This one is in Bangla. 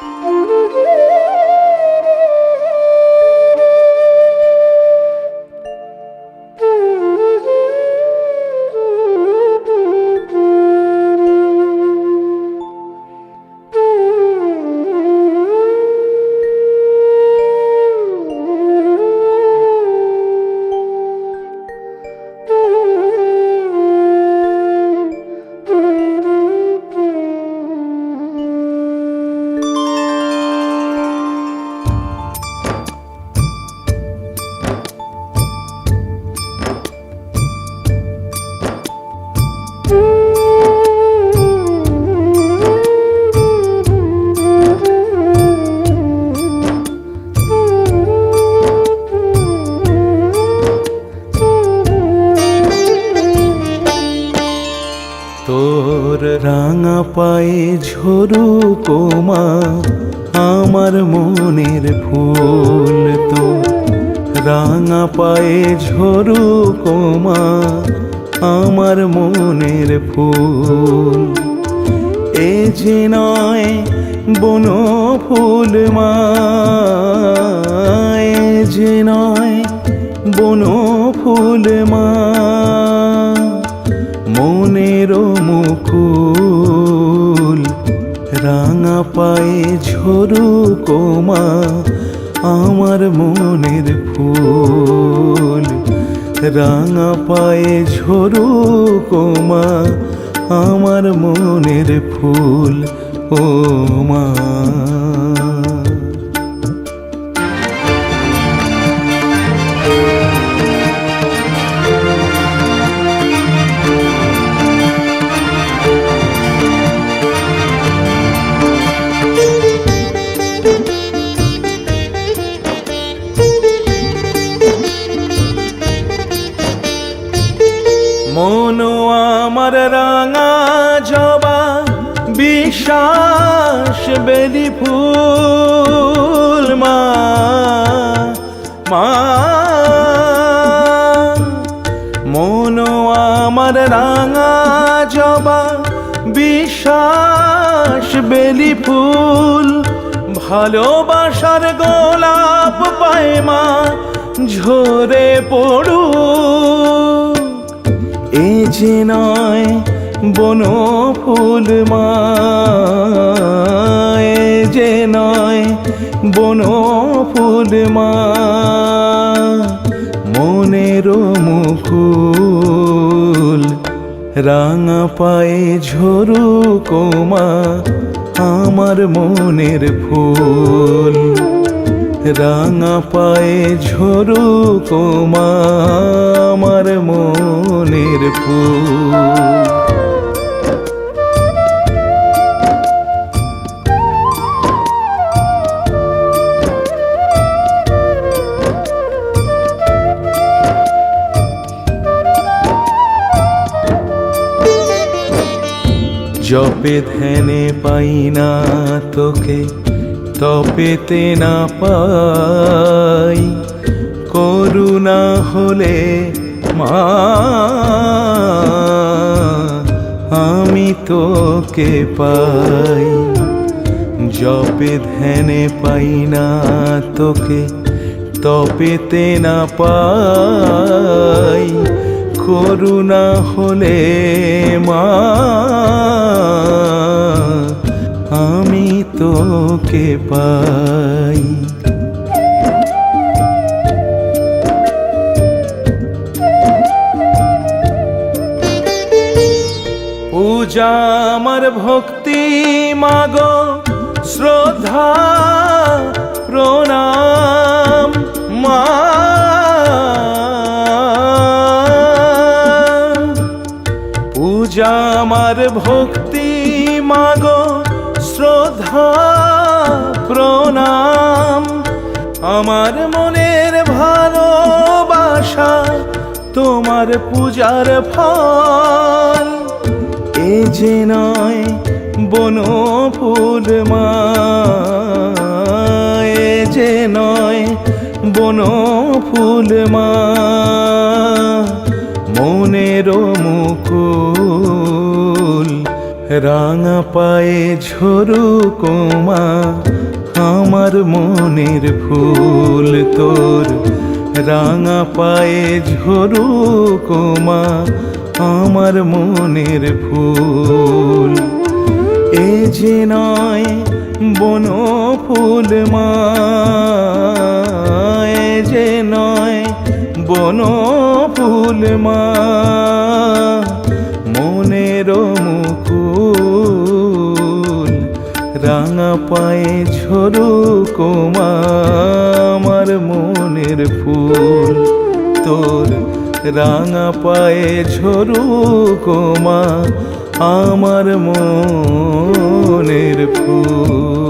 Música তোর রাঙা পায়ে ঝরু কোমা, আমার মনের ফুল তো রাঙা পায়ে ঝরু কোমা, আমার মনের ফুল। এ যে নয় বন ফুল মা যে নয় বন ফুল মা। মনের মুকুল, রাঙা পায়ে ঝরু কোমা আমার মনের ফুল, রাঙা পায়ে ঝরু কোমা আমার মনের ফুল, ও মা। আমার রাঙা জবা বিশ্বাস বেলি ফুল মা মা। মনো আমার রাঙা জবা বিশ্বাস বেলি ফুল, ভালোবাসার গোলাপ পায় মা, ঝরে পড়ু এ যে নয় বন ফুল এ যে নয় বন ফুল মা মনের মুকুল রাঙা পায়ে ঝরু কোমা, আমার মনের ফুল। রাঙা পায়ে ঝরু কোমা আমার মনের ফুল। জপে ধ্যানে পাই না তোকে। তপেতে না পাই, করুণা হলে মা, আমি তোকে পাই। জপে ধ্যানে পাই না তোকে তপেতে না পাই। করুণা হলে মা আমি তোকে পাই। পূজা আমার ভক্তি মাগো শ্রদ্ধা প্রণাম মা। পূজা আমার ভক্তি আমার মনের ভালোবাসা, তোমার পূজার ফল। এ যে নয় বন ফুল মা, এ যে নয় বন ফুল মা। মনের মুকুল রাঙা পায়ে ঝরু কোমা আমার মনের ফুল তোর রাঙা পায়ে ঝরু কোমা আমার মনের ফুল। এ যে নয় বন ফুল মা যে নয় বন ফুল মা। রাঙা পায়ে ঝরু কোমা আমার মনের ফুল। তোর রাঙা পায়ে ঝরু কোমা আমার মনের ফুল।